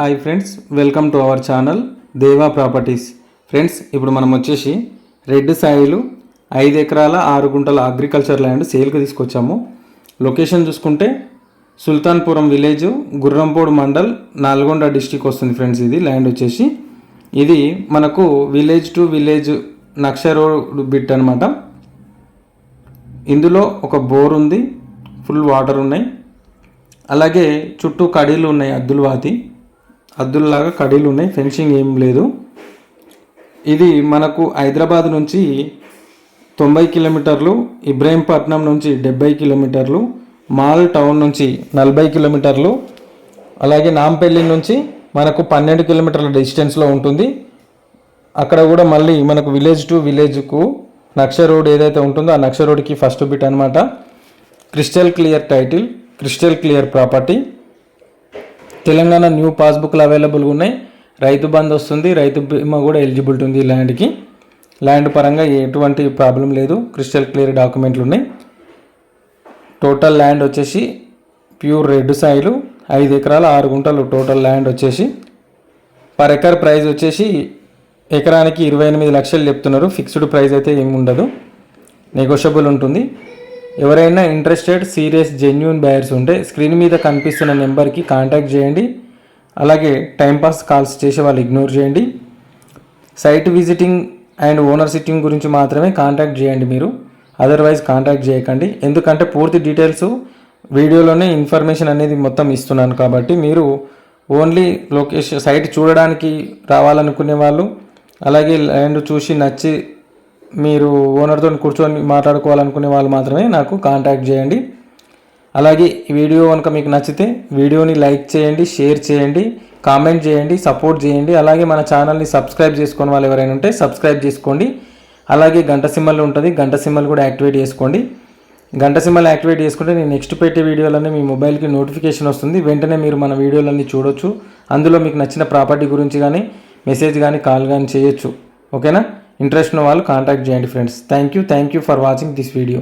Hi friends welcome to our channel Deva properties friends ఇప్పుడు మనం వచ్చేసి రెడ్ సాయిలు ఐదు ఎకరాల ఆరు గుంటల అగ్రికల్చర్ ల్యాండ్ సేల్కి తీసుకొచ్చాము. లొకేషన్ చూసుకుంటే సుల్తాన్పురం విలేజ్ గుర్రంపోడు మండల్ నల్గొండ డిస్టిక్ వస్తుంది ఫ్రెండ్స్ ఇది ల్యాండ్ వచ్చేసి. ఇది మనకు విలేజ్ టు విలేజ్ నక్ష రోడ్ బిట్ అనమాట ఇందులో ఒక బోర్ ఉంది ఫుల్ వాటర్ ఉన్నాయి. అలాగే చుట్టూ కడీలు ఉన్నాయి అద్దులు వాతి అద్దుల్లాగా కడీలు ఉన్నాయి ఫెన్సింగ్ ఏం లేదు. ఇది మనకు హైదరాబాద్ నుంచి తొంభై కిలోమీటర్లు ఇబ్రాహీంపట్నం నుంచి డెబ్బై కిలోమీటర్లు మాల్ టౌన్ నుంచి నలభై కిలోమీటర్లు అలాగే నాంపల్లి నుంచి మనకు పన్నెండు కిలోమీటర్ల డిస్టెన్స్లో ఉంటుంది. అక్కడ కూడా మళ్ళీ మనకు విలేజ్ టు విలేజ్కు నక్ష రోడ్ ఏదైతే ఉంటుందో ఆ నక్ష రోడ్కి ఫస్ట్ బిట్ అనమాట crystal clear title crystal clear property Telangana new పాస్బుక్లు అవైలబుల్గా ఉన్నాయి. రైతు బంద్ వస్తుంది. రైతు బీమా కూడా ఎలిజిబిలిటీ ఉంది ల్యాండ్కి. ల్యాండ్ పరంగా ఎటువంటి ప్రాబ్లం లేదు. క్రిస్టల్ క్లియర్ డాక్యుమెంట్లు ఉన్నాయి. టోటల్ ల్యాండ్ వచ్చేసి ప్యూర్ రెడ్ సాయిలు ఐదు ఎకరాల ఆరు గుంటలు టోటల్ ల్యాండ్ వచ్చేసి. పర్ ఎకర్ ప్రైస్ వచ్చేసి ఎకరానికి ఇరవై ఎనిమిది లక్షలు చెప్తున్నారు. ఫిక్స్డ్ ప్రైస్ అయితే ఏమి ఉండదు. నెగోషియబుల్ ఉంటుంది. ఎవరైనా ఇంట్రెస్టెడ్ సీరియస్ జెన్యున్ బయర్స్ ఉంటే స్క్రీన్ మీద కనిపిస్తున్న నెంబర్కి కాంటాక్ట్ చేయండి. అలాగే టైంపాస్ కాల్స్ చేసే వాళ్ళు ఇగ్నోర్ చేయండి. Site visiting and owner sitting గురించి మాత్రమే కాంటాక్ట్ చేయండి మీరు. అదర్వైజ్ కాంటాక్ట్ చేయకండి. ఎందుకంటే పూర్తి డీటెయిల్స్ వీడియోలోనే ఇన్ఫర్మేషన్ అనేది మొత్తం ఇస్తున్నాను కాబట్టి మీరు ఓన్లీ లొకేషన్ సైట్ చూడడానికి రావాలనుకునే వాళ్ళు అలాగే ల్యాండ్ చూసి నచ్చి మీరు ఓనర్తో కూర్చొని మాట్లాడుకోవాలనుకునే వాళ్ళు మాత్రమే నాకు కాంటాక్ట్ చేయండి. అలాగే ఈ వీడియో కనుక మీకు నచ్చితే వీడియోని లైక్ చేయండి షేర్ చేయండి కామెంట్ చేయండి సపోర్ట్ చేయండి. అలాగే మన ఛానల్ని సబ్స్క్రైబ్ చేసుకుని వాళ్ళు ఎవరైనా ఉంటే సబ్స్క్రైబ్ చేసుకోండి. అలాగే గంట సింబల్ ఉంటుంది గంట సింబల్ కూడా యాక్టివేట్ చేసుకోండి. గంట సింబల్ యాక్టివేట్ చేసుకుంటే నేను నెక్స్ట్ పెట్టే వీడియోలన్నీ మీ మొబైల్కి నోటిఫికేషన్ వస్తుంది. వెంటనే మీరు మన వీడియోలన్నీ చూడొచ్చు. అందులో మీకు నచ్చిన ప్రాపర్టీ గురించి కానీ మెసేజ్ కానీ కాల్ కానీ చేయొచ్చు. ఓకేనా? ఇంట్రెస్ట్ ఉన్న వాళ్ళు కాంటాక్ట్ చేయండి friends. Thank you thank you for watching this video